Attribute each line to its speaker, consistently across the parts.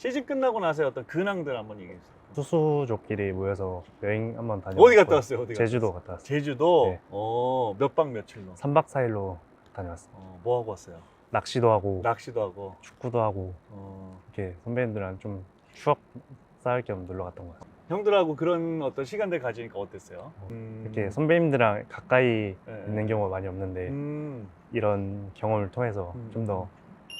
Speaker 1: 시즌 끝나고 나서 어떤 근황들 한번 얘기해 주세요.
Speaker 2: 투수족끼리 모여서 여행 한번 다녀.
Speaker 1: 어디 갔다 왔어요? 어디 갔다
Speaker 2: 제주도? 갔다 왔어요.
Speaker 1: 제주도.
Speaker 2: 네.
Speaker 1: 어, 몇 박 며칠로?
Speaker 2: 3박 4일로 다녀왔어요.
Speaker 1: 어, 뭐 하고 왔어요?
Speaker 2: 낚시도 하고
Speaker 1: 낚시도 하고.
Speaker 2: 축구도 하고
Speaker 1: 어,
Speaker 2: 이렇게 선배님들이랑 좀 추억 쌓을 겸 놀러 갔던 것 같아요.
Speaker 1: 형들하고 그런 어떤 시간들 가지니까 어땠어요? 음,
Speaker 2: 이렇게 선배님들이랑 가까이
Speaker 1: 네.
Speaker 2: 있는 경우가 많이 없는데
Speaker 1: 음,
Speaker 2: 이런 경험을 통해서
Speaker 1: 음.
Speaker 2: 좀 더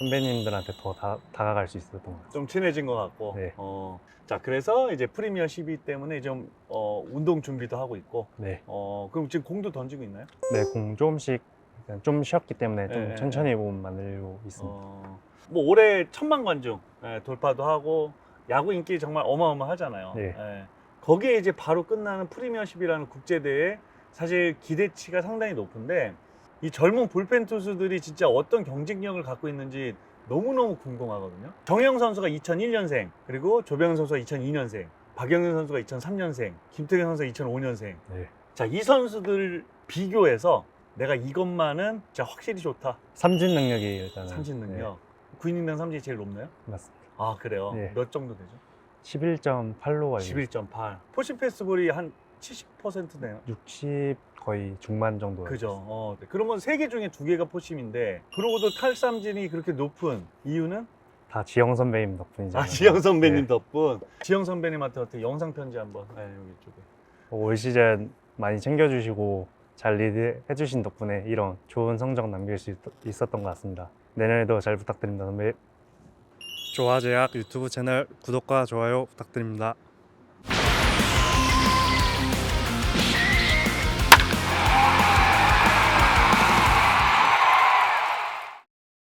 Speaker 2: 선배님들한테 더 다, 다가갈 수 있었던 것 같아요.
Speaker 1: 좀 친해진 것 같고.
Speaker 2: 네.
Speaker 1: 어, 자, 그래서 이제 프리미어 12 때문에 좀 어, 운동 준비도 하고 있고.
Speaker 2: 네,
Speaker 1: 어, 그럼 지금 공도 던지고 있나요?
Speaker 2: 네, 공 조금씩 좀 쉬었기 때문에 좀
Speaker 1: 네,
Speaker 2: 천천히 몸 만들고 있습니다.
Speaker 1: 어, 뭐 올해 천만 관중 예, 돌파도 하고 야구 인기 정말 어마어마하잖아요.
Speaker 2: 네.
Speaker 1: 예. 거기에 이제 바로 끝나는 프리미어십이라는 국제 대회 사실 기대치가 상당히 높은데 이 젊은 불펜 투수들이 진짜 어떤 경쟁력을 갖고 있는지 너무너무 궁금하거든요. 정영 선수가 2001년생, 그리고 조병현 선수가 2002년생, 박영현 선수가 2003년생, 김태경 선수가 2005년생.
Speaker 2: 네.
Speaker 1: 자, 이 선수들 비교해서 내가 이것만은 진짜 확실히 좋다.
Speaker 2: 삼진 능력이 일단은
Speaker 1: 삼진 능력. 9이닝당 삼진이 제일 높나요?
Speaker 2: 네, 맞습니다.
Speaker 1: 아 그래요?
Speaker 2: 네.
Speaker 1: 몇 정도 되죠?
Speaker 2: 11.8로 알고 있어요.
Speaker 1: 11.8. 포신 패스볼이 한 70% 되요.
Speaker 2: 60 거의 중반 정도.
Speaker 1: 그죠. 어, 네. 그러면 세 개 중에 두 개가 포심인데 그러고도 탈삼진이 그렇게 높은 이유는
Speaker 2: 다 지영 선배님 덕분이죠.
Speaker 1: 아 지영 선배님
Speaker 2: 네.
Speaker 1: 덕분. 지영 선배님한테 어떻게 영상 편지 한번. 네, 여기 쪽에.
Speaker 2: 올 시즌 많이 챙겨주시고 잘 리드해 주신 덕분에 이런 좋은 성적 남길 수 있, 있었던 것 같습니다. 내년에도 잘 부탁드립니다, 선배. 조화제약 유튜브 채널 구독과 좋아요 부탁드립니다.